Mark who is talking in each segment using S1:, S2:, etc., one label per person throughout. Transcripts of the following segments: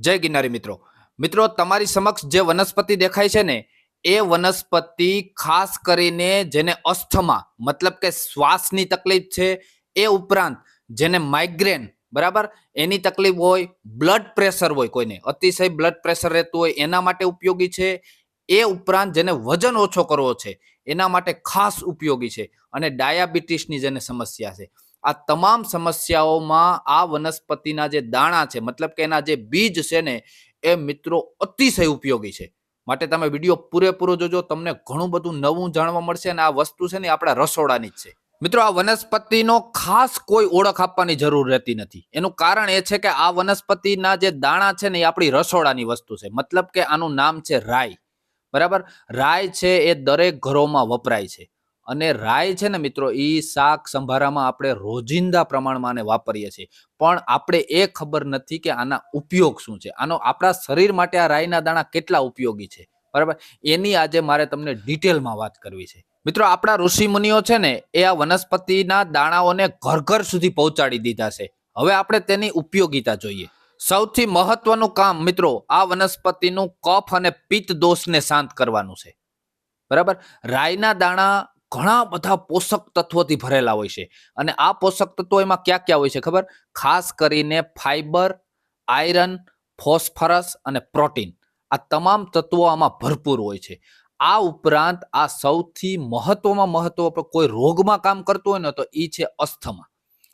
S1: જય ગિરનારી મિત્રો. મિત્રો, તમારી સમક્ષ જે વનસ્પતિ દેખાય છે ને, એ વનસ્પતિ ખાસ કરીને જેને અસ્થમા, મતલબ કે શ્વાસની તકલીફ છે, એ ઉપરાંત જેને માઇગ્રેન બરાબર? એની તકલીફ હોય બ્લડ પ્રેશર હોય કોઈને, અતિશય બ્લડ પ્રેશર રહેતું હોય, એના માટે ઉપયોગી છે. એ ઉપરાંત જેને વજન ઓછો કરવો છે, એના માટે ખાસ ઉપયોગી છે. અને ડાયાબિટીસની જેને સમસ્યા છે. આ તમામ સમસ્યાઓમાં આ વનસ્પતિના જે દાણા છે, મતલબ કે એના જે બીજ છે ને, એ મિત્રો અતિશય ઉપયોગી છે. માટે તમે વીડિયો પૂરેપૂરો જોજો, તમને ઘણું બધું નવું જાણવા મળશે અને આ વસ્તુ છે ને આપણા રસોડાની જ છે. મિત્રો, આ વનસ્પતિનો ખાસ કોઈ ઓળખ આપવાની જરૂર રહેતી નથી. એનું કારણ એ છે કે આ વનસ્પતિના જે દાણા છે ને, એ આપણી રસોડાની વસ્તુ છે. મતલબ કે આનું નામ છે રાય બરાબર? રાય છે એ દરેક ઘરોમાં વપરાય છે. અને રાય છે ને મિત્રો એ શાક સંભારામાં આપણે રોજિંદા પ્રમાણમાં આને વાપરીએ છીએ. પણ આપણે એ ખબર નથી કે આના ઉપયોગ શું છે. આનો આપણા શરીર માટે આ રાયના દાણા કેટલા ઉપયોગી છે. બરાબર? એની આજે મારે તમને ડિટેલમાં વાત કરવી છે. મિત્રો, આપણા ઋષિમુનિઓ છે ને, એ આ વનસ્પતિના દાણાઓને ઘર ઘર સુધી પહોંચાડી દીધા છે. હવે આપણે તેની ઉપયોગિતા જોઈએ. સૌથી મહત્વનું કામ મિત્રો, આ વનસ્પતિનું કફ અને પિત્ત દોષને શાંત કરવાનું છે. બરાબર? રાયના દાણા ઘણા બધા પોષક તત્વોથી ભરેલા હોય છે. અને આ પોષક તત્વો એમાં ક્યાં ક્યાં હોય છે ખબર? ખાસ કરીને ફાઈબર, આયરન, ફોસ્ફરસ અને પ્રોટીન. આ તમામ તત્વો આમાં ભરપૂર હોય છે. આ ઉપરાંત આ સૌથી મહત્વમાં મહત્વ કોઈ રોગમાં કામ કરતું હોય ને તો એ છે અસ્થમા.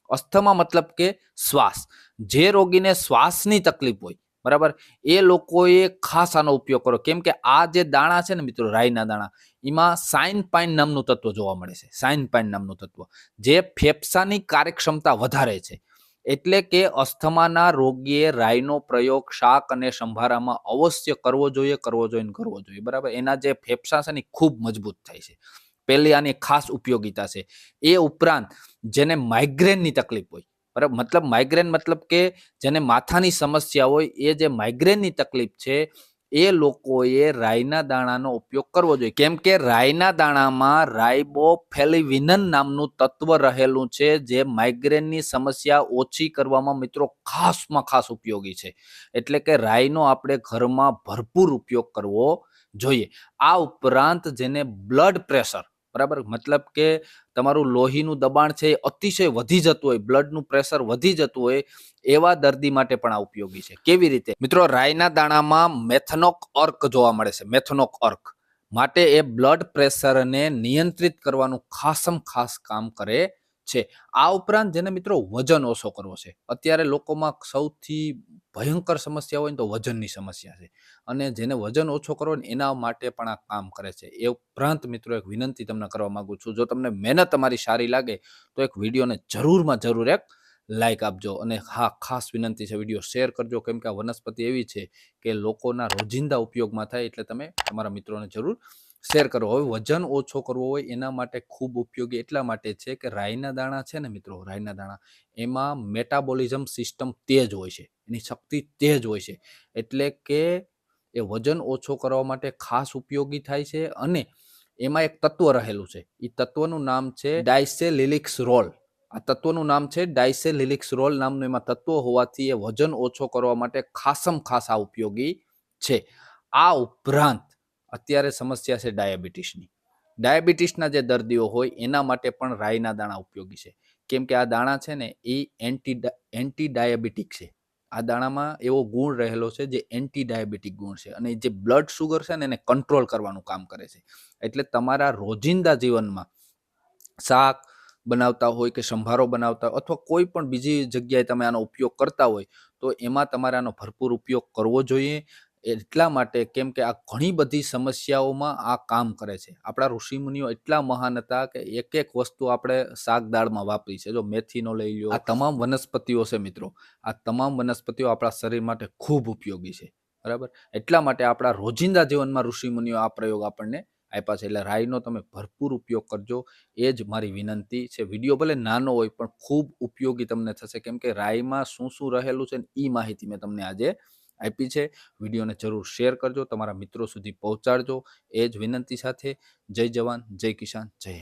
S1: અસ્થમા મતલબ કે શ્વાસ. જે રોગીને શ્વાસની તકલીફ હોય બરાબર? એ લોકોએ ખાસ આનો ઉપયોગ કરો કેમ કે આ જે દાણા છે ને મિત્રો, રાઈના દાણા, એમાં સાઇન પાઇન નામનું તત્વ જોવા મળે છે. સાઇન પાઇન નામનું તત્વ, જે ફેફસાની કાર્યક્ષમતા વધારે છે. એટલે કે અસ્થમાના રોગીએ રાઈનો પ્રયોગ શાક અને સંભારામાં અવશ્ય કરવો જોઈએ કરવો જોઈએ કરવો જોઈએ. બરાબર? એના જે ફેફસા છે ને ખૂબ મજબૂત થાય છે. પહેલી આની ખાસ ઉપયોગિતા છે. એ ઉપરાંત, જેને માઇગ્રેનની તકલીફ હોય બરાબર? મતલબ માઇગ્રેન મતલબ કે જેને માથાની સમસ્યા હોય, એ જે માઇગ્રેનની તકલીફ છે, એ લોકોએ રાઈના દાણાનો ઉપયોગ કરવો જોઈએ. કેમ કે રાઈના દાણામાં રાઇબોફેલિવિનન નામનું તત્વ રહેલું છે, જે માઇગ્રેનની સમસ્યા ઓછી કરવામાં મિત્રો ખાસમાં ખાસ ઉપયોગી છે. એટલે કે રાઈનો આપણે ઘરમાં ભરપૂર ઉપયોગ કરવો જોઈએ. આ ઉપરાંત જેને બ્લડ પ્રેશર બરાબર? મતલબ કે તમારું લોહીનું દબાણ છે એ અતિશય વધી જતું હોય, બ્લડનું પ્રેશર વધી જતું હોય, એવા દર્દી માટે પણ આ ઉપયોગી છે. કેવી રીતે? મિત્રો, રાયના દાણામાં મેથનોક અર્ક જોવા મળે છે. મેથનોક અર્ક માટે એ બ્લડ પ્રેશરને નિયંત્રિત કરવાનું ખાસમ ખાસ કામ કરે છે. આ ઉપરાંત જેને મિત્રો વજન ઓછો કરવો છે. અત્યારે લોકોમાં સૌથી ભયંકર સમસ્યા હોય ને તો વજનની સમસ્યા છે. અને જેને વજન ઓછો કરવો ને એના માટે પણ આ કામ કરે છે. એ ઉપરાંત મિત્રો એક વિનંતી તમને કરવા માંગુ છું. જો તમને મહેનત તમારી સારી લાગે તો એક વિડીયોને જરૂરમાં જરૂર એક લાઈક આપજો. અને હા, ખાસ વિનંતી છે વીડિયો શેર કરજો. કેમ કે આ વનસ્પતિ એવી છે કે લોકોના રોજિંદા ઉપયોગમાં થાય એટલે તમે તમારા મિત્રોને જરૂર શેર કરો હવે વજન ઓછો કરવો હોય એના માટે ખૂબ ઉપયોગી. એટલા માટે છે કે રાઈના દાણા છે ને મિત્રો, રાઈના દાણા, એમાં મેટાબોલિઝમ સિસ્ટમ તેજ હોય છે. એની શક્તિ તેજ હોય છે. એટલે કે એ વજન ઓછો કરવા માટે ખાસ ઉપયોગી થાય છે અને એમાં એક તત્વ રહેલું છે. એ તત્વનું નામ છે ડાયસેલિલિક્સ રોલ. આ તત્વનું નામ છે ડાયસેલિલિક્સ રોલ નામનું એમાં તત્વ હોવાથી એ વજન ઓછો કરવા માટે ખાસમ ખાસ આ ઉપયોગી છે. આ ઉપરાંત અત્યારે સમસ્યા છે ડાયાબિટીસની. ડાયાબિટીસના જે દર્દીઓ હોય, એના માટે પણ રાઈના દાણા ઉપયોગી છે. કેમ કે આ દાણા છે ને, એ એન્ટી એન્ટી ડાયાબિટીક છે. આ દાણામાં એવો ગુણ રહેલો છે જે એન્ટી ડાયાબિટીક ગુણ છે અને જે બ્લડ શુગર છે ને, એને કંટ્રોલ કરવાનું કામ કરે છે. એટલે તમારા રોજિંદા જીવનમાં શાક બનાવતા હોય કે સંભારો બનાવતા હોય અથવા કોઈ પણ બીજી જગ્યાએ તમે આનો ઉપયોગ કરતા હોય, તો એમાં તમારે આનો ભરપૂર ઉપયોગ કરવો જોઈએ. એટલા માટે કેમ કે આ ઘણી બધી સમસ્યાઓમાં આ કામ કરે છે. આપણા ઋષિમુનિઓ એટલા મહાન હતા કે એક એક વસ્તુ આપણે શાક દાળમાં વાપરી છે. જો મેથીનો લઈ લ્યો. આ તમામ વનસ્પતિઓ છે મિત્રો. આ તમામ વનસ્પતિઓ આપણા શરીર માટે ખૂબ ઉપયોગી છે. બરાબર? એટલા માટે આપણા રોજિંદા જીવનમાં ઋષિમુનિઓ આ પ્રયોગ આપણને આપ્યા છે. એટલે રાઈનો તમે ભરપૂર ઉપયોગ કરજો. એ જ મારી વિનંતી છે. વીડિયો ભલે નાનો હોય પણ ખૂબ ઉપયોગી તમને થશે. કેમ કે રાઈમાં શું શું રહેલું છે એ માહિતી મેં તમને આજે આપી છે. વિડીયોને જરૂર શેર કરજો. તમારા મિત્રો સુધી પહોંચાડજો. એ જ વિનંતી સાથે જય જવાન, જય કિસાન, જય